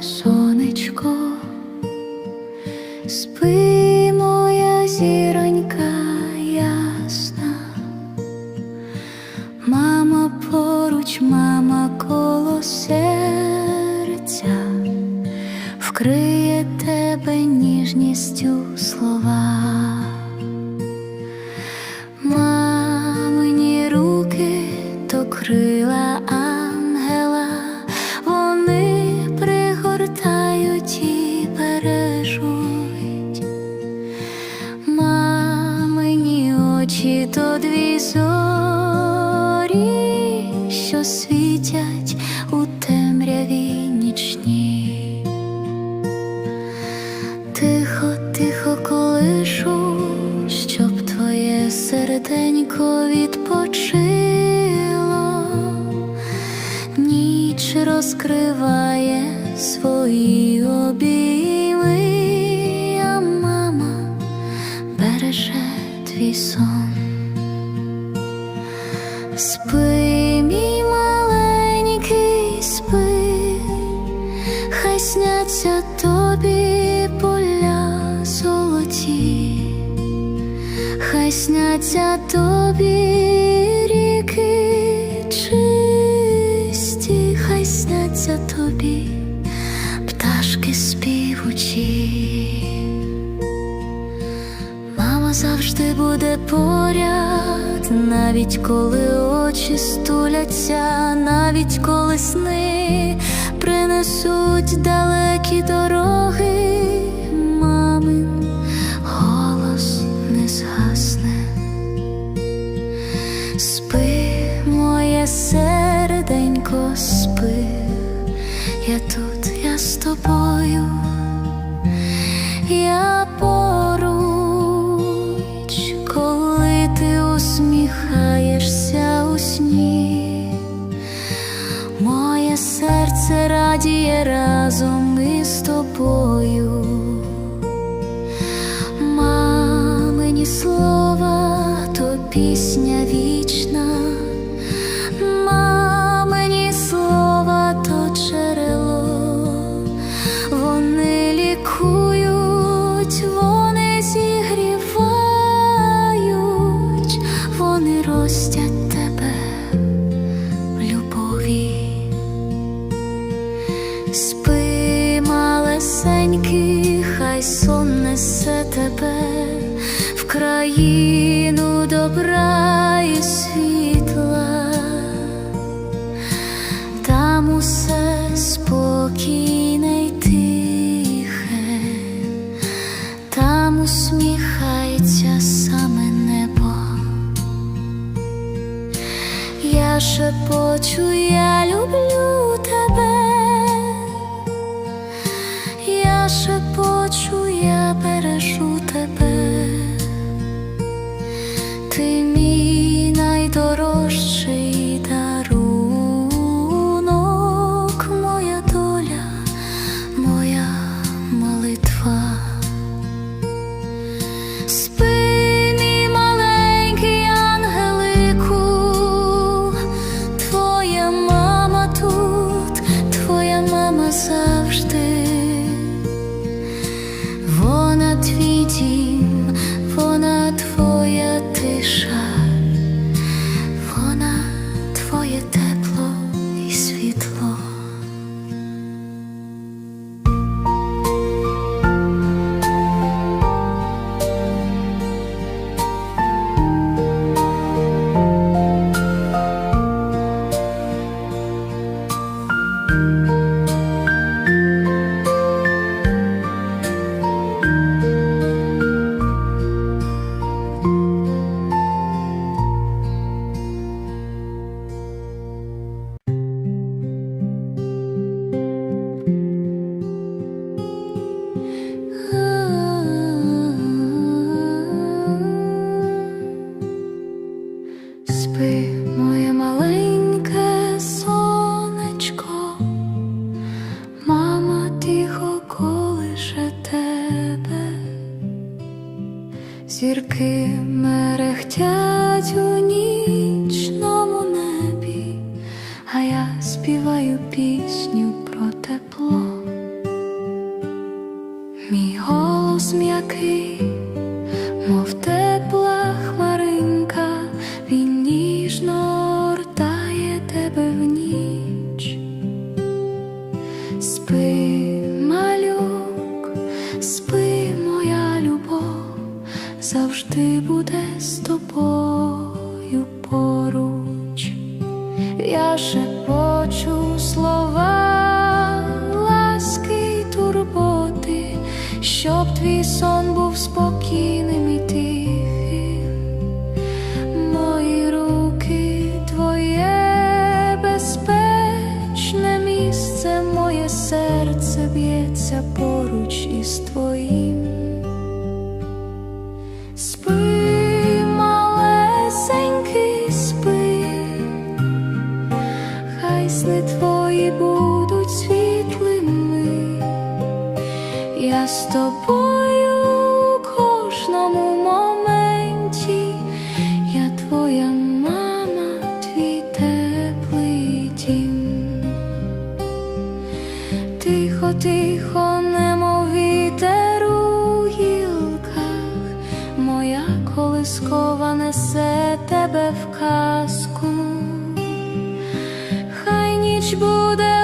сонечко, спи моя зіронька ясна, мама поруч, мама коло серця, вкриє тебе ніжністю слова. Тихо, тихо колишу, щоб твоє серденько відпочило, ніч розкриває свої обійми, сняться тобі ріки чисті, хай сняться тобі пташки співучі. Мама завжди буде поряд, навіть коли очі стуляться, навіть коли сни принесуть далекі дороги, слова то пісня вічна, добра і світла, там усе спокійне й тихе, там усміхається саме небо. Я шепочу, я люблю тебе. співаю пісню про тепло, мій голос м'який, мов тепла хмаринка, він ніжно ртає тебе в ніч, спи малюк, спи моя любов, завжди буде. Твій сон був спокійним і тихим. Мої руки твоє безпечне місце, моє серце б'ється поруч із твоїм. Я з тобою у кожному моменті, я твоя мама, твій теплий дім. Тихо, тихо, немов вітер у гілках, моя колискова несе тебе в казку. Хай ніч буде